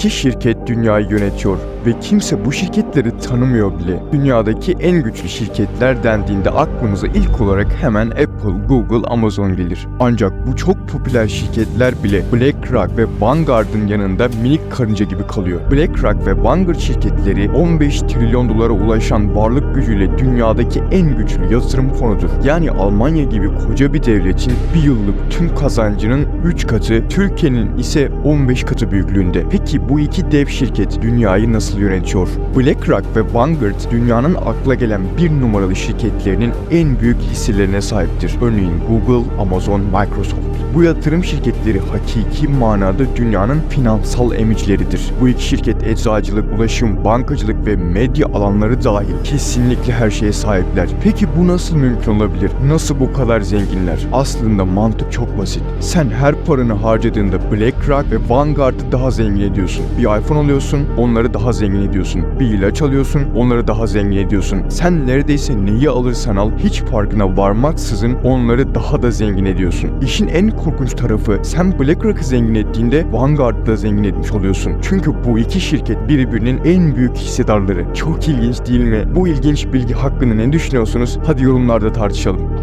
iki şirket dünyayı yönetiyor ve kimse bu şirketleri tanımıyor bile. Dünyadaki en güçlü şirketler dendiğinde aklımıza ilk olarak hemen Apple, Google, Amazon gelir. Ancak bu çok popüler şirketler bile BlackRock ve Vanguard'ın yanında minik karınca gibi kalıyor. BlackRock ve Vanguard şirketleri 15 trilyon dolara ulaşan varlık gücüyle dünyadaki en güçlü yatırım fonudur. Yani Almanya gibi koca bir devletin bir yıllık tüm kazancının 3 katı, Türkiye'nin ise 15 katı büyüklüğünde. Peki bu iki dev şirket dünyayı nasıl yönetiyor? BlackRock ve Vanguard dünyanın akla gelen bir numaralı şirketlerinin en büyük hisselerine sahiptir. Örneğin Google, Amazon, Microsoft. Bu yatırım şirketleri hakiki manada dünyanın finansal emicileridir. Bu iki şirket eczacılık, ulaşım, bankacılık ve medya alanları dahil kesinlikle her şeye sahipler. Peki bu nasıl mümkün olabilir? Nasıl bu kadar zenginler? Aslında mantık çok basit. Sen her paranı harcadığında BlackRock ve Vanguard'ı daha zengin ediyorsun. Bir iPhone alıyorsun, onları daha zengin ediyorsun. Bir ilaç alıyorsun, onları daha zengin ediyorsun. Sen neredeyse neyi alırsan al hiç farkına varmaksızın onları daha da zengin ediyorsun. İşin en korkunç tarafı sen BlackRock'ı zengin ettiğinde Vanguard'ı da zengin etmiş oluyorsun. Çünkü bu iki şirket birbirinin en büyük hissedarları. Çok ilginç değil mi? Bu ilginç bilgi hakkında ne düşünüyorsunuz? Hadi yorumlarda tartışalım.